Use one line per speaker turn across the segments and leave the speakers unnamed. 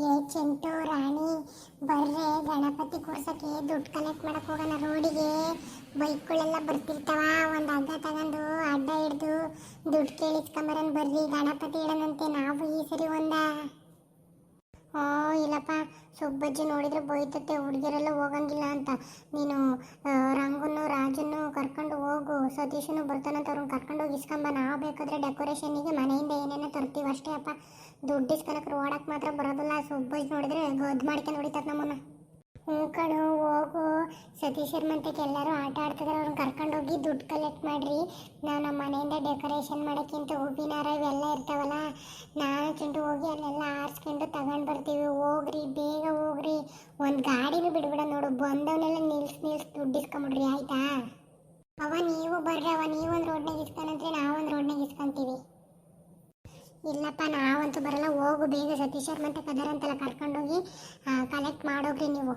ಏ ಚೆಂಟು ರಾಣಿ ಬರ್ರೆ ಗಣಪತಿ ಕೂರ್ಸಕ್ಕೆ ದುಡ್ಡು ಕಲೆಕ್ಟ್ ಮಾಡಕ್ ಹೋಗೋಣ ರೋಡಿಗೆ. ಬೈಕ್ಗಳೆಲ್ಲ ಬರ್ತಿರ್ತಾವ ಒಂದು ಅಡ್ಡ ತಗೊಂಡು ಅಡ್ಡ ಹಿಡ್ದು ದುಡ್ಡು ಕೇಳಿಸ್ಕೊಂಬರನ್ ಬರ್ರಿ ಗಣಪತಿ ಇಡನಂತೆ ನಾವು ಈ ಸರಿ ಒಂದ. ಓ ಇಲ್ಲಪ್ಪ ಸುಬ್ಬಜ್ಜಿ ನೋಡಿದ್ರೆ ಬೈತತ್ತೆ ಹುಡುಗಿರೆಲ್ಲ ಹೋಗಂಗಿಲ್ಲ ಅಂತ. ನೀನು ಆ, ರಂಗುನು ರಾಜನ್ನು ಕರ್ಕೊಂಡು ಹೋಗು ಸತೀಶನು ಬರ್ತಾನಂತ ಅವ್ರನ್ನ ಕರ್ಕೊಂಡು ಹೋಗಿ ಇಸ್ಕೊಂಬ. ನಾವು ಬೇಕಾದ್ರೆ ಡೆಕೋರೇಷನ್ಗೆ ಮನೆಯಿಂದ ಏನೇನೋ ತರ್ತೀವಿ ಅಷ್ಟೇ ಅಪ್ಪ. ದುಡ್ಡು ಇಸ್ಕೊಳಕ್ ಓಡಕ್ಕೆ ಮಾತ್ರ ಬರೋದಿಲ್ಲ ಸುಬ್ಬಜ್ ನೋಡಿದ್ರೆ ಗೊದ್ದು ಮಾಡ್ಕೊಂಡು ಹೊಡಿತತ್ ನಮ್ಮನ್ನ. ಹ್ಞೂ ಹೋಗು. ಸತೀಶ್ ಮಂತಕ್ಕೆ ಎಲ್ಲರೂ ಆಟ ಆಡ್ತಿದ್ರೆ ಅವ್ರನ್ನ ಕರ್ಕೊಂಡು ಹೋಗಿ ದುಡ್ಡು ಕಲೆಕ್ಟ್ ಮಾಡ್ರಿ. ನಾವು ನಮ್ಮ ಮನೆಯಿಂದ ಡೆಕೋರೇಷನ್ ಮಾಡೋಕ್ಕಿಂತ ಹೂವಿನ ಹಾರ ಇವೆಲ್ಲ ಇರ್ತಾವಲ್ಲ, ನಾನು ಚೆಂಡು ಹೋಗಿ ಅಲ್ಲೆಲ್ಲ ಆರಿಸ್ಕೊಂಡು ತಗೊಂಡು ಬರ್ತೀವಿ. ಹೋಗ್ರಿ, ಬೇಗ ಹೋಗ್ರಿ. ಒಂದು ಗಾಡಿನೂ ಬಿಡ್ಬಿಡ ನೋಡು ಬಂದವನ್ನೆಲ್ಲ ನಿಲ್ಸಿ ನಿಲ್ಸಿ ದುಡ್ಡು ಇಸ್ಕೊಂಬಿಡ್ರಿ, ಆಯಿತಾ? ಅವ ನೀವು ಬರ್ರಿ, ಅವ ನೀವೊಂದು ರೋಡ್ನಾಗ ಇಸ್ಕೊಂಡ್ರೆ ನಾವೊಂದು ರೋಡ್ನಾಗ ಇಸ್ಕೊಂತೀವಿ. ಇಲ್ಲಪ್ಪ, ನಾವಂತೂ ಬರಲ್ಲ. ಹೋಗು ಬೇಗ ಸತೀಶರ್ ಮತ್ತೆ ಕದರ್ ಅಂತೆಲ್ಲ ಕರ್ಕೊಂಡೋಗಿ ಕಲೆಕ್ಟ್ ಮಾಡೋಗ್ರಿ ನೀವು.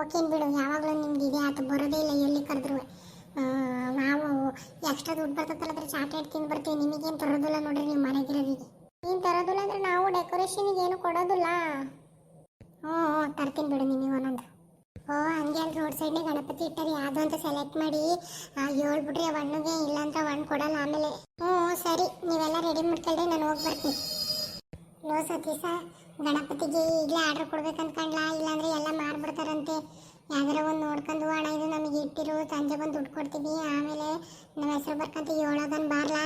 ಓಕೆನ್ ಬಿಡು. ಯಾವಾಗಲೂ ನಿಮ್ಗೆ ಇದೆ ಆತ. ಬರೋದೇ ಇಲ್ಲ ಎಲ್ಲಿ ಕರೆದ್ರು. ನಾವು ಎಕ್ಸ್ಟ್ರಾ ದುಡ್ಡು ಬರ್ತದಲ್ಲ ಅದ್ರ ಚಾಕ್ಲೇಟ್ ತಿಂದು ಬರ್ತೀವಿ. ನಿಮಗೇನು ತರೋದಿಲ್ಲ ನೋಡ್ರಿ ನೀವು ಮನೆಗಿರೋರಿಗೆ ನೀನು ತರೋದಿಲ್ಲ ಅಂದ್ರೆ ನಾವು ಡೆಕೋರೇಷನಿಗೆ ಏನು ಕೊಡೋದಿಲ್ಲ. ಹ್ಞೂ ಹ್ಞೂ ತರ್ತೀನಿ ಬಿಡು ನಿಮಗೆ ಒಂದೊಂದು. ಓ, ಹಂಗೆ ಅಲ್ಲಿ ರೋಡ್ ಸೈಡ್ನೇ ಗಣಪತಿ ಇಟ್ಟರೆ ಯಾವುದು ಅಂತ ಸೆಲೆಕ್ಟ್ ಮಾಡಿ ಹೇಳ್ಬಿಟ್ರಿ. ಆ ಇಲ್ಲ ಇಲ್ಲಾಂದ್ರೆ ಹಣ್ಣು ಕೊಡಲ್ಲ ಆಮೇಲೆ. ಹ್ಞೂ ಸರಿ, ನೀವೆಲ್ಲ ರೆಡಿ ಮಾಡ್ಕೊಳ್ರಿ, ನಾನು ಹೋಗಿ ಬರ್ತೀನಿ. ಲೋ ಸತೀಶ, ಗಣಪತಿಗೆ ಈಗಲೇ ಆರ್ಡರ್ ಕೊಡ್ಬೇಕಂದ್ಕೊಂಡ್ಲಾ ಇಲ್ಲಾಂದ್ರೆ ಎಲ್ಲ ಮಾಡ್ಬಿಡ್ತಾರಂತೆ ಯಾವ್ದಾರ ಒಂದು ನೋಡ್ಕೊಂಡು ಹಣ ಇದು ನಮಗೆ ಇಟ್ಟಿರು ಸಂಜೆ ಬಂದು ದುಡ್ಡು ಕೊಡ್ತೀವಿ ಆಮೇಲೆ ನಮ್ಮ ಹೆಸರು ಬರ್ಕಂತ ಹೇಳೋದನ್ ಬಾರ್ಲಾ?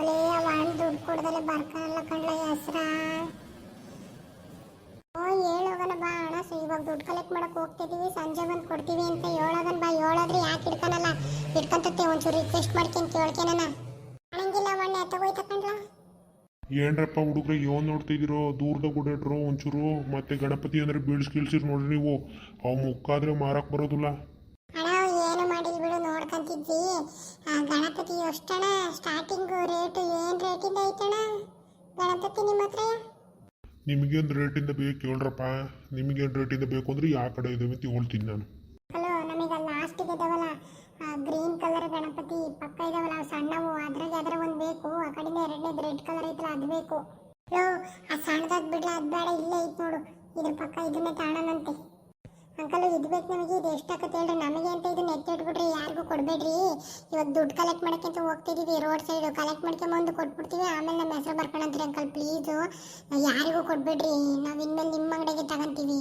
ಒಲೆ, ಅವ ದುಡ್ಡು ಕೊಡ್ದಲೆ ಬರ್ಕಲ್ಲ ಕಂಡ್ಲ ಹೆಸ್ರ? ಓ ಹೇಳೋಗನ ಬಾ ಹಣ ಸೊ, ಇವಾಗ ದುಡ್ಡು ಕಲೆಕ್ಟ್ ಮಾಡೋಕೆ ಹೋಗ್ತಿದ್ದೀವಿ ಸಂಜೆ ಬಂದು ಕೊಡ್ತೀವಿ ಅಂತ ಹೇಳೋದನ್ ಬಾ. ಹೇಳೋದ್ರೆ ಯಾಕೆ ಇಡ್ಕನಲ್ಲ? ಇಟ್ಕೊಂತತ್ತೆ ಒಂಚೂರು ರಿಕ್ವೆಸ್ಟ್ ಮಾಡ್ಕೊಂತ ಕೇಳ್ಕೇನನ ಎತ್ತಗೋಯ್ತ ಕಂಡ್ಲ
ಏನ್ರಪ್ಪ ಹುಡುಗ್ರೆ ಏನ್ ನೋಡ್ತಿದ್ದೀರೋ ದೂರದಾಗ ಓಡಾಡ್ರು ಒಂಚೂರು ಮತ್ತೆ ಗಣಪತಿ ಅಂದ್ರೆ ಬೀಳ್ಸ್ ಕೀಳ್ಸಿರ್ ನೋಡ್ರಿ ನೀವು. ಅವ್ ಮುಕ್ಕಾದ್ರೆ ಮಾರಕ್ ಬರೋದಿಲ್ಲ.
ಏನು ಮಾಡಿಲ್ ಬಿಡು ನೋಡ್ಕೊಂತಿದ್ವಿ. ಗಣಪತಿ ಎಷ್ಟಣ ಸ್ಟಾರ್ಟಿಂಗ್ ರೇಟ್ ಏನ್ ರೇಟಿಂದ ಐತಣ ಗಣಪತಿ ನಿಮ್ಮ ಹತ್ರ?
ನಿಮಗೇನ್ ರೇಟಿಂದ ಬೇಕು ಹೇಳ್ರಪ್ಪ. ನಿಮಗೇನ್ ರೇಟಿಂದ ಬೇಕು ಅಂದ್ರೆ ಯಾವ ಕಡೆ ಇದಾವೆ ಅಂತ ಹೇಳ್ತೀನಿ ನಾನು
ಹಲೋ ನಮಗೆ ಲಾಸ್ಟಿಗೆ ಇದಾವಲ್ಲ ಗ್ರೀನ್ ಕಲರ್ ಗಣಪತಿ ಪಕ್ಕ ಇದಾವಲ್ಲ ಅವು ಸಣ್ಣವು ಅದ್ರಾಗ ಯಾವ್ದಾರ ಒಂದು ಬೇಕು ಆ ಕಡೆಯಿಂದ ಎರಡನೇದು ರೆಡ್ ಕಲರ್ ಯೋ, ಆ ಸಣ್ಣದಾಗ ಬಿಡ್ಲ, ಅದು ಬೇಡ, ಇಲ್ಲೇ ಐತ್ ನೋಡು. ಇದ್ರ ಪಕ್ಕ ಇದನ್ನೇ ತಾಣನಂತೆ. ಅಂಕಲ್, ಇದು ಬೇಕು ನಮಗೆ, ಇದು ಎಷ್ಟಾಗತ್ತೆ ಹೇಳ್ರಿ, ನಮಗೆ ಅಂತ ಇದನ್ನ ಎತ್ತಿಟ್ಬಿಡ್ರಿ ಯಾರಿಗೂ ಕೊಡಬೇಡ್ರಿ. ಇವಾಗ ದುಡ್ಡು ಕಲೆಕ್ಟ್ ಮಾಡಕ್ಕೆ ಹೋಗ್ತಿದೀವಿ ರೋಡ್ ಸೈಡ್ ಕಲೆಕ್ಟ್ ಮಾಡ್ಕೊಂಬಂದು ಕೊಟ್ಬಿಡ್ತೀವಿ. ಆಮೇಲೆ ನಮ್ಮ ಹೆಸರು ಬರ್ಕೊಳಂತ್ರಿ ಅಂಕಲ್ ಪ್ಲೀಸು ಯಾರಿಗೂ ಕೊಡಬೇಡ್ರಿ, ನಾವು ಇನ್ಮೇಲೆ ನಿಮ್ಮ ಅಂಗಡಿಗೆ ತಗೊಂತೀವಿ.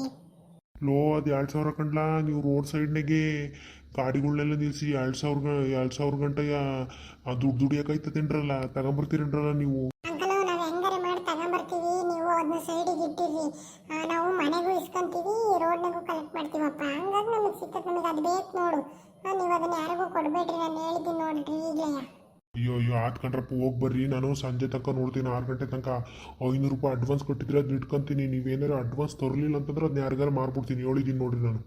ಲೋ, ಅದು ಎರಡು ಸಾವಿರ ಕಂಡ್ಲ? ನೀವು ರೋಡ್ ಸೈಡ್ನಾಗೆ ಗಾಡಿಗಳನ್ನೆಲ್ಲ ನಿಲ್ಲಿಸಿ ಎರಡು ಸಾವಿರ ಎರಡು ಸಾವಿರ ಗಂಟೆಗೆ ದುಡ್ಡು ದುಡಿಯೋಕಾಯ್ತದೇನ್ರಲ್ಲ ತಗೊಂಬರ್ತೀರೇನ್ರಲ್ಲ ನಾವು
ಹೆಂಗಾರೆ ಮಾಡಿ ತಗೊಂಬರ್ತೀವಿ ನೀವು ಅದನ್ನ ಸೈಡಿಗೆ ಇಟ್ಟಿರಿ ನಾವು ಮನೆಗೂ ಇಸ್ಕೊಂತೀವಿ, ರೋಡ್ನಾಗೂ ಕಲೆಕ್ಟ್ ಮಾಡ್ತೀವಪ್ಪ. ಹಂಗಾಗಿ ನಮಗೆ ಸಿಕ್ಕತ್ತೆ ನಮಗೆ ಅದು ಬೇಕು ನೋಡು. ನೀವು ಅದನ್ನ ಯಾರಿಗೂ ಕೊಡಬೇಡ್ರಿ, ನಾನು ಹೇಳಿದ್ದೀನಿ ನೋಡ್ರಿ ಈಗಲೇ.
ಅಯ್ಯೋ ಅಯ್ಯೋ, ಆತ್ ಕಂಡ್ರಪ್ಪ, ಹೋಗಿ ಬರ್ರಿ. ನಾನು ಸಂಜೆ ತನಕ ನೋಡ್ತೀನಿ, ಆರು ಗಂಟೆ ತನಕ. ಐನೂರು ರೂಪಾಯಿ ಅಡ್ವಾನ್ಸ್ ಕೊಟ್ಟಿದ್ರೆ ಅದನ್ನ ಇಟ್ಕೊಂತೀನಿ. ನೀವೇನಾರು ಅಡ್ವಾನ್ಸ್ ತರಲಿಲ್ಲ ಅಂತಂದ್ರೆ ಅದನ್ನ ಯಾರಿಗಾರು ಮಾರ್ಬಿಡ್ತೀನಿ. ಹೇಳಿದ್ದೀನಿ ನೋಡ್ರಿ ನಾನು.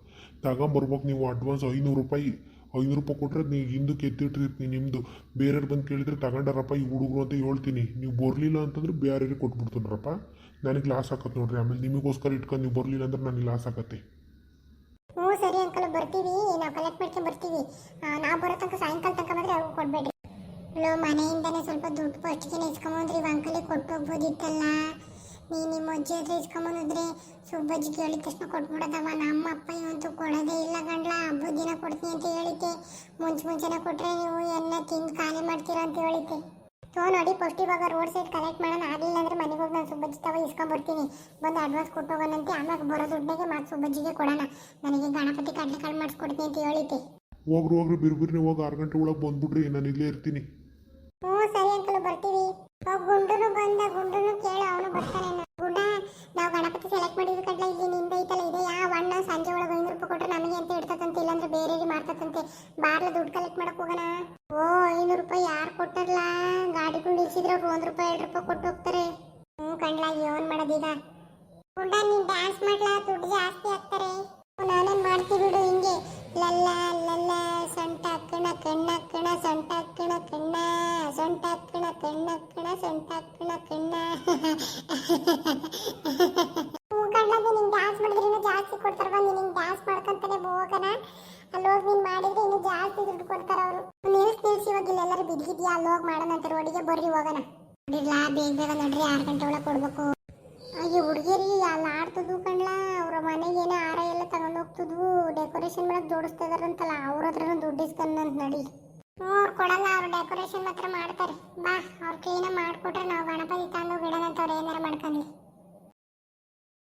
ತಗೊಂಬರ್ಬೇಕು ನೀವು ಅಡ್ವಾನ್ಸ್ ಐನೂರು ರೂಪಾಯಿ. ಐನೂರು ರೂಪಾಯಿ ಕೊಟ್ಟರೆ ನೀ ಹಿಂದಕ್ಕೆ ಎತ್ತಿಟ್ಟಿರ್ತೀನಿ ನಿಮ್ಮದು ಬೇರೆಯವ್ರು ಬಂದು ಕೇಳಿದ್ರೆ ತಗೊಂಡಾರಪ್ಪ, ಈ ಹುಡುಗರು ಅಂತ ಹೇಳ್ತೀನಿ. ನೀವು ಬರಲಿಲ್ಲ ಅಂತಂದ್ರೆ ಬೇರೆಯವ್ರಿಗೆ ಕೊಟ್ಬಿಡ್ತೀನರಪ್ಪ. ನನಗೆ ಲಾಸ್ ಆಕತ್ತೆ ನೋಡ್ರಿ. ಆಮೇಲೆ ನಿಮಗೋಸ್ಕರ ಇಟ್ಕೊಂಡು ನೀವು ಬರಲಿಲ್ಲ ಅಂದ್ರೆ ನನಗೆ ಲಾಸ್ ಆಕತ್ತೆ.
ಹ್ಞೂ ಸರಿ ಅಂಕಲ್, ಬರ್ತೀವಿ. ನಾವು ಕಲೆಕ್ಟ್ ಮಾಡ್ಕೊಂಡು ಬರ್ತೀವಿ. ನಾವು ಬರೋ ತನಕ ಸಾಯಂಕಾಲ ತನಕ ಬಂದರೆ ಅವ್ರು ಕೊಡಬೇಡ್ರಿ. ಲೋ, ಮನೆಯಿಂದನೇ ಸ್ವಲ್ಪ ದುಡ್ಡು ಫಸ್ಟ್ಗೆ ಇಸ್ಕೊಂಬಂದ್ರಿ ಇವ್ ಅಂಕಲಿಗೆ ಕೊಟ್ಟು ಹೋಗ್ಬೋದಿತ್ತಲ್ಲ. ನೀ ನಿಮ್ಮ ಅಜ್ಜಿ ಹತ್ರ ಇಸ್ಕೊಂಬಂದಿದ್ರೆ ಸುಬ್ಬಜ್ಜಿ ತಕ್ಷಣ ಕೊಟ್ಬಿಡೋದವ. ನಮ್ಮ ಅಪ್ಪ ಇವಂತೂ ಕೊಡೋದೇ ಇಲ್ಲ ಗಂಡ್ಲ. ಹಬ್ಬದ ದಿನ ಕೊಡ್ತೀನಿ ಅಂತ ಹೇಳಿದ್ದೆ. ಮುಂಚೆ ಮುಂಚೆನೆ ಕೊಟ್ಟರೆ ನೀವು ಎಲ್ಲ ತಿಂದು ಖಾಲಿ ಮಾಡ್ತೀರಾ ಅಂತ ಹೇಳಿದ್ದೆ. ತೋ ನೋಡಿ ಫಸ್ಟ್ ಇವಾಗ ರೋಡ್ ಸೈಡ್ ಕಲೆಕ್ಟ್ ಮಾಡೋಣ. ಆಗಲಿಲ್ಲ ಅಂದ್ರೆ ಮನೆಗೆ ಹೋಗಿ ನಾನು ಸುಬ್ಬಜ್ಜಿ ತವ ಇಸ್ಕೊಂಬರ್ತೀನಿ. ಬಂದು ಅಡ್ವಾನ್ಸ್ ಕೊಟ್ಟು ಹೋಗೋಣಂತೆ ಆಮೇಲೆ ಬರೋ ದುಡ್ಡಿಗೆ ಮತ್ತೆ ಸುಬ್ಬಜ್ಜಿಗೆ ಕೊಡೋಣ. ನನಗೆ ಗಣಪತಿ ಕಡ್ಲೆಕಾಳು ಮಾಡಿಸ್ಕೊಡ್ತೀನಿ ಅಂತ ಹೇಳಿದ್ದೆ.
ಹೋಗ್ರಿ ಹೋಗ್ರಿ ಬಿರು ಬಿರ್ರಿ ಹೋಗಿ ಆರು ಗಂಟೆ ಒಳಗೆ ಬಂದುಬಿಡ್ರಿ. ನಾನು ಇಲ್ಲೇ ಇರ್ತೀನಿ.
ಇಲ್ಲಿ ನಿಂದ ಐತಲ್ಲ ಇದೆ, ಯಾವ ಅಣ್ಣ ಸಂಜೆ ಒಳಗೆ ಐನೂರು ರೂಪಾಯಿ ಕೊಟ್ಟರೆ ನಮಗೆ ಅಂತ ಇಡ್ತದಂತೆ ಇಲ್ಲಾಂದ್ರೆ ಬೇರೆಯವ್ರಿಗೆ ಮಾಡ್ತದಂತೆ ಬಾರ್ಲ ದುಡ್ಡು ಕಲೆಕ್ಟ್ ಮಾಡಕ್ ಹೋಗೋಣ? ಓ, ಐನೂರು ರೂಪಾಯಿ ಯಾರು ಕೊಟ್ಟಾರಲ್ಲ ಗಾಡಿ ನಿಲ್ಸಿದ್ರೆ ಅವ್ರು ಒಂದು ರೂಪಾಯಿ, ಎರಡು ರೂಪಾಯಿ ಕೊಟ್ಟು ಹೋಗ್ತಾರೆ. ಹ್ಞೂ ಕಣ್ಲ ಏನ್ ಮಾಡೋದೀಗ ಗುಂಡ, ನೀನ್ ಡ್ಯಾನ್ಸ್ ಮಾಡ್ಲಾ? ದುಡ್ಡು ಜಾಸ್ತಿ ಆಗ್ತಾರೆ ನಾನೇನ್ ಮಾಡ್ತೀವಿ ಬಿಡು ಹಿಂಗೆ. ಲಲ್ಲ ಲಲ್ಲ ಸೊಂಟ ಕಣ ಕಣ್ಣ ಕಣ ಸೊಂಟ ಕಣ ಕಣ್ಣ ಸೊಂಟ ಕಣ ಕಣ್ಣ ಕಣ ಸೊಂಟ ಕಣ ಕಣ್ಣ ಕಣ್ಣಲ್ಲಿ ನಿಂಗೆ ಡ್ಯಾನ್ಸ್ ಮಾಡಿದ್ರೆ ಇನ್ನೂ ಜಾಸ್ತಿ ಕೊಡ್ತಾರೆ ಬಂದು ನಿಂಗೆ ಡ್ಯಾನ್ಸ್ ಮಾಡ್ಕೊಂತಾನೆ ಹೋಗೋಣ. ಅಲ್ಲಿ ಹೋಗಿ ನೀನು ಮಾಡಿದ್ರೆ ಇನ್ನೂ ಜಾಸ್ತಿ ದುಡ್ಡು ಕೊಡ್ತಾರೆ ಅವರು. ನಿಲ್ಸಿ ನಿಲ್ಸಿ ಇವಾಗಿಲ್ಲ ಎಲ್ಲರೂ ಬಿದ್ದಿದ್ಯಾ? ಅಲ್ಲಿ ಹೋಗಿ ಮಾಡೋಣ ಅಂತ ರೋಡಿಗೆ ಬರ್ರಿ, ಹೋಗೋಣ. ನೋಡಿರ್ಲಾ ಬೇಗ ಬೇಗ ನೋಡ್ರಿ, ಆರು ಗಂಟೆ ಒಳಗೆ ಕೊಡ್ಬೇಕು. ಈ ಹುಡುಗಿಯರಿಗೆ ಹೋಗ್ತದು ಡೆಕೋರೇಷನ್ ಮಾಡಕ್ಕೆ ಜೋಡಿಸ್ತಾ ಇದಾರಂತಲ್ಲ ಅವ್ರ ಹತ್ರನೂ ದುಡ್ಡು ಅಂತ ನಡಿ. ಅವ್ರು ಕೊಡಲ್ಲ, ಅವ್ರು ಡೆಕೋರೇಷನ್ ಮಾತ್ರ ಮಾಡ್ತಾರೆ. ಬಾ, ಅವ್ರ ಕ್ಲೀನ ಮಾಡಿಕೊಟ್ರೆ ನಾವು ಗಣಪತಿ ತಂದು ಗಿಡನಂತವ್ರು ಏನಾರು ಮಾಡ್ಕೊಂಡ್ಲಿ